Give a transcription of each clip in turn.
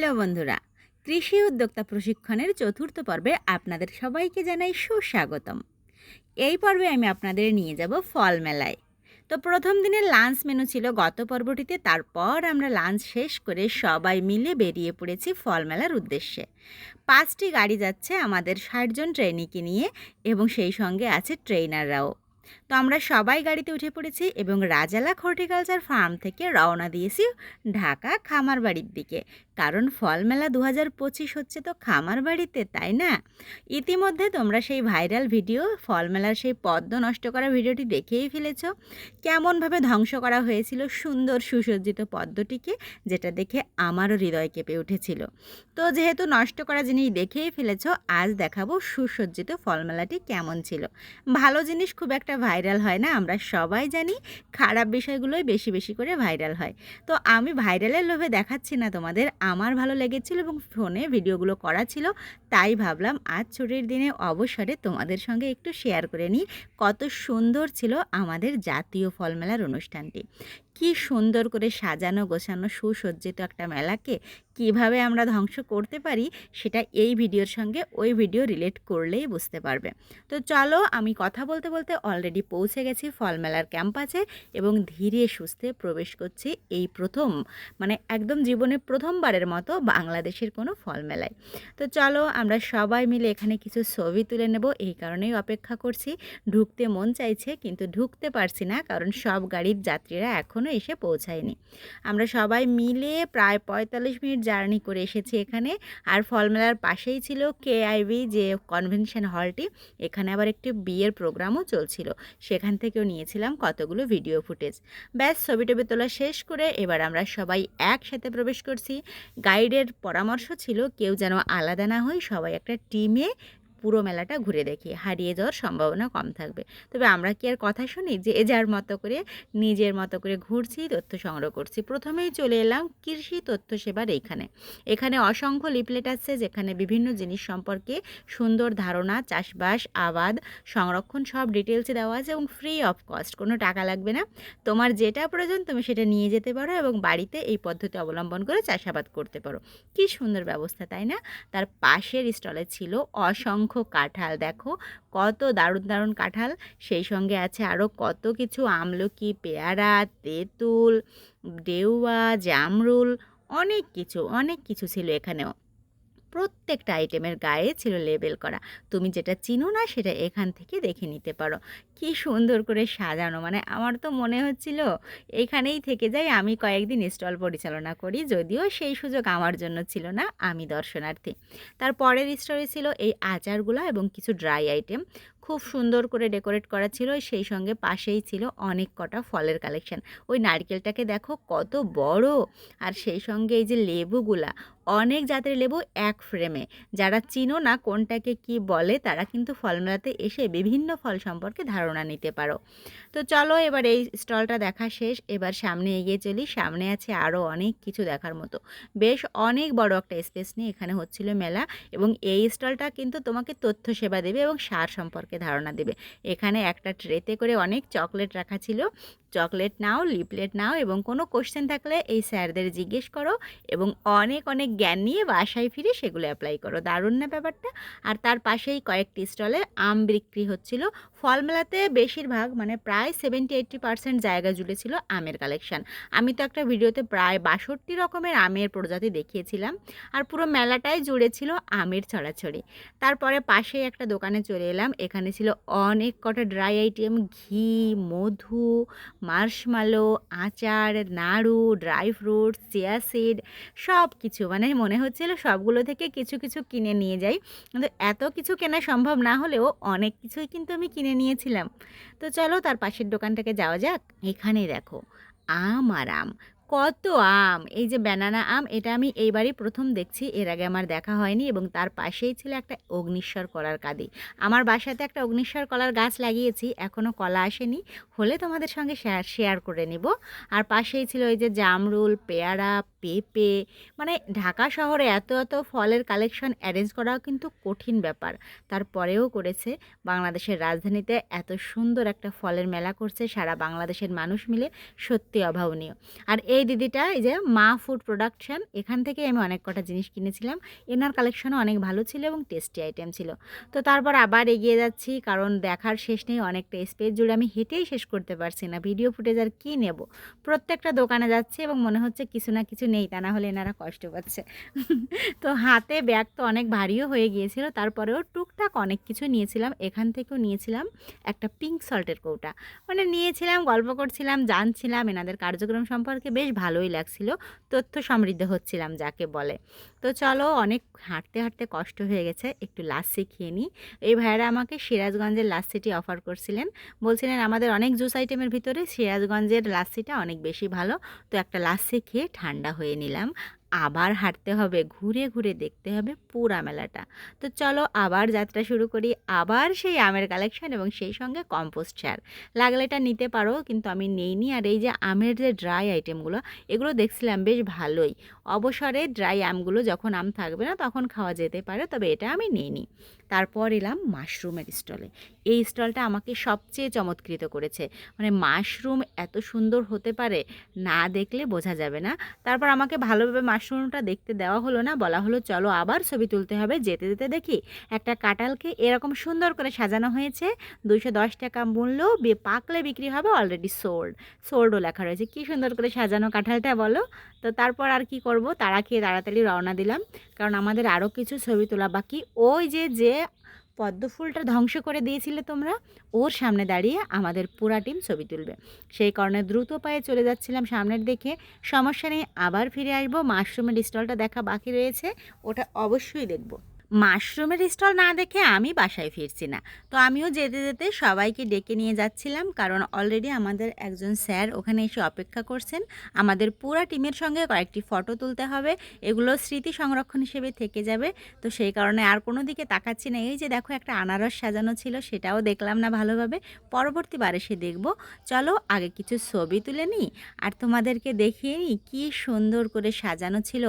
Hello বন্ধুরা, কৃষি উদ্যোক্তা প্রশিক্ষণের চতুর্থ পর্বে আপনাদের সবাইকে জানাই সুস্বাগতম। এই পর্বে আমি আপনাদের নিয়ে যাব ফল মেলায়। তো প্রথম দিনের লাঞ্চ মেনু ছিল গত পর্বটিতে, তারপর আমরা লাঞ্চ শেষ করে সবাই মিলে বেরিয়ে পড়েছি ফল মেলার উদ্দেশ্যে। পাঁচটি গাড়ি যাচ্ছে আমাদের ষাটজন ট্রেনিকে নিয়ে এবং সেই সঙ্গে আছে ট্রেনাররাও তো আমরা সবাই গাড়িতে উঠে পড়েছি এবং রাজালা হর্টিকালচার ফার্ম থেকে রওনা দিয়েছি ঢাকা খামার বাড়ির দিকে। কারণ ফল মেলা দু হাজার পঁচিশ হচ্ছে তো খামার বাড়িতে, তাই না? ইতিমধ্যে তোমরা সেই ভাইরাল ভিডিও, ফল মেলার সেই পদ্ম নষ্ট করা ভিডিওটি দেখেই ফেলেছ। কেমনভাবে ধ্বংস করা হয়েছিল সুন্দর সুসজ্জিত পদ্মটিকে, যেটা দেখে আমারও হৃদয় কেঁপে উঠেছিল। তো যেহেতু নষ্ট করা জিনিস দেখেই ফেলেছ, আজ দেখাবো সুসজ্জিত ফলমেলাটি কেমন ছিল। ভালো জিনিস খুব একটা ভাইরাল হয় না, আমরা সবাই জানি খারাপ বিষয়গুলোই বেশি বেশি করে ভাইরাল হয়। তো আমি ভাইরালের লোভে দেখাচ্ছি না তোমাদের আমার ভালো লেগেছিল এবং ফোনে ভিডিওগুলো করা ছিল, তাই ভাবলাম আজ ছুটির দিনে অবসরে তোমাদের সঙ্গে একটু শেয়ার করে নিই কত সুন্দর ছিল আমাদের জাতীয় ফলমেলার অনুষ্ঠানটি। কি সুন্দর করে সাজানো, গোছানো, সুসজ্জিত একটা মেলাকে কীভাবে আমরা ধ্বংস করতে পারি সেটা এই ভিডিওর সঙ্গে ওই ভিডিও রিলেট করলেই বুঝতে পারবে। তো চলো আমি কথা বলতে বলতে অলরেডি পৌঁছে গেছি ফল মেলার ক্যাম্পাসে এবং ধীরে সুস্থে প্রবেশ করছি এই প্রথম মানে একদম জীবনে প্রথমবারের মতো বাংলাদেশের কোনো ফল মেলায়। তো চলো আমরা সবাই মিলে এখানে কিছু ছবি তুলে নেব, এই কারণেই অপেক্ষা করছি। ঢুকতে মন চাইছে কিন্তু ঢুকতে পারছি না কারণ সব গাড়ির যাত্রীরা এখনও এসে পৌঁছায়নি। আমরা সবাই মিলে প্রায় পঁয়তাল্লিশ মিনিট জার্নি করে এসেছি এখানে। আর ফলমেলার পাশেই ছিল কেআইবি যে কনভেনশন হলটি। এখানে আবার একটি বিয়ের প্রোগ্রামও চলছিল। সেখান থেকেও নিয়েছিলাম কতগুলো ভিডিও ফুটেজ। ব্যাস, ছবি টবি তোলা শেষ করে এবার আমরা সবাই একসাথে প্রবেশ করছি। গাইডের পরামর্শ ছিল কেউ যেন আলাদা না হই সবাই একটা টিমে পুরো মেলাটা ঘুরে দেখি। হারিয়ে যাওয়ার সম্ভাবনা কম থাকবে। তবে আমরা কি আর কথা শুনি? যে এ যার মতো করে, নিজের মতো করে ঘুরছি, তথ্য সংগ্রহ করছি। প্রথমেই চলে এলাম কৃষি তথ্য সেবার এইখানে। এখানে অসংখ্য লিপলেট আছে যেখানে বিভিন্ন জিনিস সম্পর্কে সুন্দর ধারণা, চাষবাস, আবাদ, সংরক্ষণ সব ডিটেলসে দেওয়া আছে এবং ফ্রি অফ কস্ট কোনো টাকা লাগবে না। তোমার যেটা প্রয়োজন তুমি সেটা নিয়ে যেতে পারো এবং বাড়িতে এই পদ্ধতি অবলম্বন করে চাষাবাদ করতে পারো। কি সুন্দর ব্যবস্থা, তাই না? তার পাশের স্টলে ছিল অসংখ্য অসংখ্য কাঁঠাল। দেখো কত দারুণ দারুণ কাঁঠাল। সেই সঙ্গে আছে আরও কত কিছু। আমলকি, পেয়ারা, তেঁতুল ডেউয়া জামরুল, অনেক কিছু অনেক কিছু ছিল এখানেও। প্রত্যেকটা আইটেমের গায়ে ছিল লেবেল করা। তুমি যেটা চিনো না, সেটা এখান থেকে দেখে নিতে পারো। কি সুন্দর করে সাজানো। মানে আমার তো মনে হচ্ছিল, এখানেই থেকে যাই, আমি কয়েকদিন স্টল পরিচালনা করি, যদিও সেই সুযোগ আমার জন্য ছিল না, আমি দর্শনার্থী। তার পরের স্টলে ছিল এই আচারগুলো এবং কিছু ড্রাই আইটেম খুব সুন্দর করে ডেকোরেট করা ছিল, সেই সঙ্গে পাশেই ছিল অনেক কটা ফলের কালেকশন ওই নারকেলটাকে দেখো, কত বড়! আর সেই সঙ্গে এই যে লেবুগুলা অনেক জাতের লেবু এক ফ্রেমে। যারা চিনো না কোনটাকে কি বলে, তারা কিন্তু ফলমেলাতে এসে বিভিন্ন ফল সম্পর্কে ধারণা নিতে পারো। তো চলো এবার এই স্টলটা দেখা শেষ। এবার সামনে এগিয়ে চলি। সামনে আছে আরও অনেক কিছু দেখার মতো। বেশ অনেক বড় একটা স্পেস নিয়ে এখানে হচ্ছিল মেলা এবং এই স্টলটা কিন্তু তোমাকে তথ্য সেবা দেবে এবং সার সম্পর্কে ধারণা দেবে। এখানে একটা ট্রেতে করে অনেক চকলেট রাখা ছিল। চকলেট নাও লিপলেট নাও এবং কোনো কোশ্চেন থাকলে এই স্যারদের জিজ্ঞেস করো এবং অনেক অনেক জ্ঞান নিয়ে বাসায় ফিরে সেগুলো অ্যাপ্লাই করো। দারুণ না ব্যাপারটা? আর তার পাশেই কয়েকটি স্টলে আম বিক্রি হচ্ছিল। ফলমেলাতে বেশিরভাগ মানে প্রায় সেভেন্টি এইট্টি পার্সেন্ট জায়গা জুড়ে ছিল আমের কালেকশান আমি তো একটা ভিডিওতে প্রায় বাষট্টি রকমের আমের প্রজাতি দেখিয়েছিলাম। আর পুরো মেলাটাই জুড়ে ছিল আমের ছড়াছড়ি। তারপরে পাশেই একটা দোকানে চলে এলাম। এখানে ছিল অনেক কটা ড্রাই আইটেম ঘি, মধু মার্শমালো আচার, নাড়ু ড্রাই ফ্রুট চিয়া সিড সব কিছু মানে মনে হচ্ছিল সবগুলো থেকে কিছু কিছু কিনে নিয়ে যাই। কিন্তু এত কিছু কেনা সম্ভব না হলেও অনেক কিছুই কিন্তু আমি কিনে নিয়েছিলাম। তো চলো তার পাশের দোকানটাকে যাওয়া যাক। এখানে দেখো, আম আর আম। কত আম? এই যে ব্যানানা আম, এটা আমি এইবারই প্রথম দেখছি। এর আগে আমার দেখা হয়নি এবং তার পাশেই ছিল একটা অগ্নিশ্বর কলার কাদি। আমার বাসাতে একটা অগ্নিশ্বর কলার গাছ লাগিয়েছি এখনও কলা আসেনি। হলে তোমাদের সঙ্গে শেয়ার শেয়ার করে নিব। আর পাশেই ছিল ওই যে জামরুল, পেয়ারা, পেঁপে। মানে ঢাকা শহরে এত এত ফলের কালেকশন অ্যারেঞ্জ করাও কিন্তু কঠিন ব্যাপার। তারপরেও করেছে। বাংলাদেশের রাজধানীতে এত সুন্দর একটা ফলের মেলা করছে, সারা বাংলাদেশের মানুষ মিলে সত্যি অভাবনীয়। আর এই এই দিদিটা, এই যে মা ফুড প্রোডাকশন, এখান থেকে আমি অনেক কটা জিনিস কিনেছিলাম। এনার কালেকশনও অনেক ভালো ছিল এবং টেস্টি আইটেম ছিল। তো তারপর আবার এগিয়ে যাচ্ছি, কারণ দেখার শেষ নেই, অনেকটা স্পেস জুড়ে আমি হেঁটেই শেষ করতে পারছি না। ভিডিও ফুটেজ আর কী নেব? প্রত্যেকটা দোকানে যাচ্ছে এবং মনে হচ্ছে কিছু না কিছু নেই, তা না হলে এনারা কষ্ট পাচ্ছে। তো হাতে ব্যাগ তো অনেক ভারীও হয়ে গিয়েছিল, তারপরেও টুকটাক অনেক কিছু নিয়েছিলাম। এখান থেকেও নিয়েছিলাম একটা পিঙ্ক সল্টের কৌটা। মানে নিয়েছিলাম, গল্প করছিলাম, জানছিলাম, এনাদের কার্যক্রম সম্পর্কে বেশ ভালোই লাগছিল। তথ্য সমৃদ্ধ হচ্ছিলাম যাকে বলে। তো চলো অনেক হাঁটতে হাঁটতে কষ্ট হয়ে গেছে, একটু লাস্সি খেয়ে নিই। এই ভাইয়েরা আমাকে সিরাজগঞ্জের লাস্সিটি অফার করছিলেন। বলছিলেন, আমাদের অনেক জুস আইটেমের ভিতরে সিরাজগঞ্জের লাস্সিটা অনেক বেশি ভালো। তো একটা লাস্সি খেয়ে ঠান্ডা হয়ে নিলাম। আবার হাঁটতে হবে, ঘুরে ঘুরে দেখতে হবে পুরা মেলাটা। তো চলো আবার যাত্রা শুরু করি, আবার সেই আমের কালেকশন এবং সেই সঙ্গে কম্পোস্ট সার। লাগলে এটা নিতে পারো, কিন্তু আমি নেইনি। আর এই যে আমের যে ড্রাই আইটেমগুলো এগুলো দেখছিলাম বেশ ভালোই। অবসরে ড্রাই আমগুলো যখন আম থাকবে না, তখন খাওয়া যেতে পারে, তবে এটা আমি নিইনি। তারপর এলাম মাশরুমের স্টলে। এই স্টলটা আমাকে সবচেয়ে চমৎকৃত করেছে। মানে মাশরুম এত সুন্দর হতে পারে, না দেখলে বোঝা যাবে না। তারপর আমাকে ভালোভাবে মাশরুমটা দেখতে দেওয়া হলো না, বলা হলো চলো আবার ছবি তুলতে হবে, যেতে যেতে দেখি একটা কাঁঠালকে এরকম সুন্দর করে সাজানো হয়েছে দুশো দশ টাকা মূল্য পাকলে বিক্রি হবে অলরেডি সোল্ড সোল্ডও লেখা রয়েছে। কি সুন্দর করে সাজানো কাঁঠালটা বলো? তো তারপর আর কি করব? তারা খেয়ে তাড়াতাড়ি রওনা দিলাম, কারণ আমাদের আরও কিছু ছবি তোলা বাকি। ওই যে যে পদ্ম ফুলটা ধ্বংস করে দিয়েছিলে তোমরা, ওর সামনে দাঁড়িয়ে আমাদের পুরা টিম ছবি তুলবে। সেই কারণে দ্রুত পায়ে চলে যাচ্ছিলাম সামনের দেখে সমস্যা নেই, আবার ফিরে আসব। মাশরুমের স্টলটা দেখা বাকি রয়েছে, ওটা অবশ্যই দেখব। মাশরুমের স্টল না দেখে আমি বাসায় ফিরছি না। তো আমিও যেতে যেতে সবাইকে ডেকে নিয়ে যাচ্ছিলাম, কারণ অলরেডি আমাদের একজন স্যার ওখানে এসে অপেক্ষা করছেন। আমাদের পুরা টিমের সঙ্গে কয়েকটি ফটো তুলতে হবে, এগুলো স্মৃতি সংরক্ষণ হিসেবে থেকে যাবে। তো সেই কারণে আর কোনো দিকে তাকাচ্ছি না। এই যে দেখো একটা আনারস সাজানো ছিল, সেটাও দেখলাম না ভালোভাবে। পরবর্তীবার এসে দেখব। চলো আগে কিছু ছবি তুলে নিই আর তোমাদেরকে দেখিয়ে নিই কী সুন্দর করে সাজানো ছিল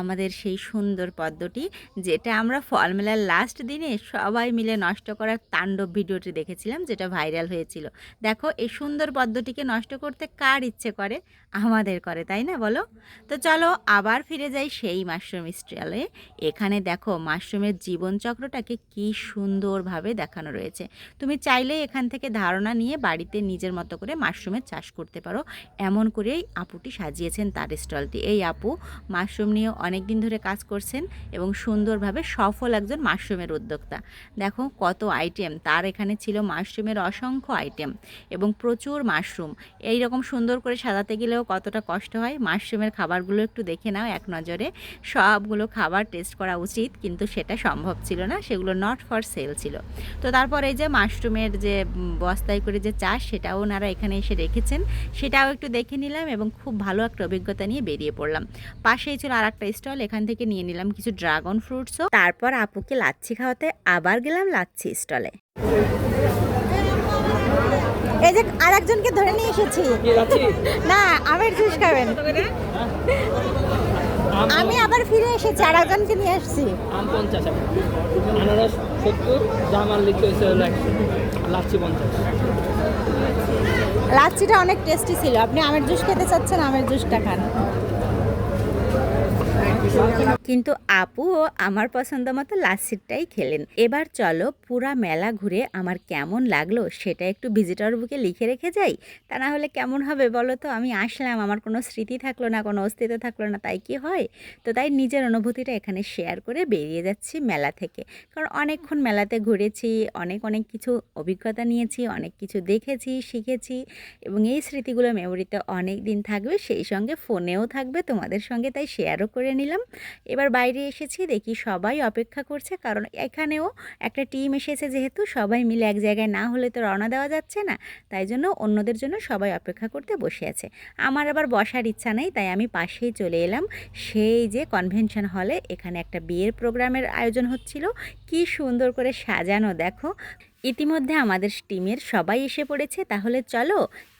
আমাদের সেই সুন্দর পদ্মটি, যেটা আমরা ফলমেলার লাস্ট দিনে সবাই মিলে নষ্ট করার তাণ্ডব ভিডিওটি দেখেছিলাম, যেটা ভাইরাল হয়েছিল। দেখো, এই সুন্দর পদ্মটিকে নষ্ট করতে কার ইচ্ছে করে? আমাদের করে, তাই না বলো? তো চলো, আবার ফিরে যাই সেই মাশরুম স্টলে এখানে দেখো, মাশরুমের জীবনচক্রটাকে কি সুন্দরভাবে দেখানো রয়েছে। তুমি চাইলেই এখান থেকে ধারণা নিয়ে বাড়িতে নিজের মতো করে মাশরুমের চাষ করতে পারো। এমন করেই আপুটি সাজিয়েছেন তার স্টলটি এই আপু মাশরুম নিয়ে অনেক দিন ধরে কাজ করছেন এবং সুন্দরভাবে সফল একজন মাশরুমের উদ্যোক্তা। দেখো কত আইটেম তার এখানে ছিল মাশরুমের অসংখ্য আইটেম এবং প্রচুর মাশরুম। এই রকম সুন্দর করে সাজাতে গেলেও কতটা কষ্ট হয়? মাশরুমের খাবারগুলো একটু দেখে নাও এক নজরে। সবগুলো খাবার টেস্ট করা উচিত, কিন্তু সেটা সম্ভব ছিল না, সেগুলো নট ফর সেল ছিল। তো তারপর এই যে মাশরুমের যে বস্তায় করে যে চাষ, সেটাও ওনারা এখানে এসে রেখেছেন। সেটাও একটু দেখে নিলাম এবং খুব ভালো একটা অভিজ্ঞতা নিয়ে বেরিয়ে পড়লাম। পাশেই ছিল আর একটা স্টল, এখান থেকে নিয়ে নিলাম কিছু ড্রাগন ফ্রুটসও তারপর আপুকে লাচ্ছি খাওয়াতে আবার গেলাম লাচ্ছি স্টলে। এই যে আর একজনকে ধরে নিয়ে এসেছি। না আমের জুস খাবেন। আমি আবার ফিরে এসেছি আর একজনকে নিয়ে এসেছি আম পঞ্চাশ আনারস সত্তর জামাল লিখতে হয়েছে লাচ্ছি পঞ্চাশ। লাচ্ছিটা অনেক টেস্টি ছিল। আপনি আমের জুস খেতে চাচ্ছেন আমের জুসটা খান। কিন্তু আপুও আমার পছন্দ মতো লাচ্ছিটাই খেলেন। এবার চলো পুরা মেলা ঘুরে আমার কেমন লাগল সেটা একটু ভিজিটর বুকে লিখে রেখে যাই? তা না হলে কেমন হবে বলো তো? আমি আসলাম, আমার কোনো স্মৃতি থাকল না, কোনো অস্তিত্ব থাকল না, তাই কি হয়? তো তাই নিজের অনুভূতিটা এখানে শেয়ার করে বেরিয়ে যাচ্ছি মেলা থেকে। কারণ অনেকক্ষণ মেলাতে ঘুরেছি, অনেক অনেক কিছু অভিজ্ঞতা নিয়েছি, অনেক কিছু দেখেছি, শিখেছি এবং এই স্মৃতিগুলো মেমোরিতে অনেক দিন থাকবে, সেই সঙ্গে ফোনেও থাকবে, তোমাদের সঙ্গে তাই শেয়ারও করে নিলাম এবার বাইরে এসেছি, দেখি সবাই অপেক্ষা করছে, কারণ এখানেও একটা টিম এসেছে যেহেতু, সবাই মিলে এক জায়গায় না হলে তো রওনা দেওয়া যাচ্ছে না, তাই জন্য অন্যদের জন্য সবাই অপেক্ষা করতে বসে আছে। আমার আবার বসার ইচ্ছা নেই, তাই আমি পাশেই চলে এলাম। সেই যে কনভেনশন হলে এখানে একটা বিয়ের প্রোগ্রামের আয়োজন হচ্ছিল। কি সুন্দর করে সাজানো, দেখো। ইতিমধ্যে আমাদের টিমের সবাই এসে পড়েছে, তাহলে চলো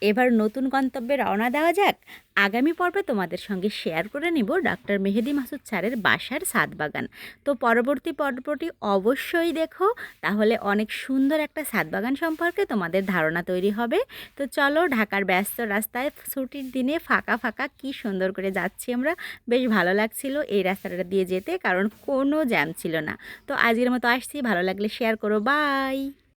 এবার নতুন গন্তব্যে রওনা দেওয়া যাক। আগামী পর্বে তোমাদের সঙ্গে শেয়ার করে নিব ডক্টর মেহেদি মাসুদ স্যারের বাসার সাত বাগান তো পরবর্তী পর্বটি অবশ্যই দেখো, তাহলে অনেক সুন্দর একটা সাত বাগান সম্পর্কে তোমাদের ধারণা তৈরি হবে। তো চলো ঢাকার ব্যস্ত রাস্তায় ছুটির দিনে ফাঁকা ফাঁকা কি সুন্দর করে যাচ্ছি আমরা। বেশ ভালো লাগছিল এই রাস্তাটা দিয়ে যেতে, কারণ কোনো জ্যাম ছিল না। তো আজকের মতো আসছি, ভালো লাগলে শেয়ার করো বাই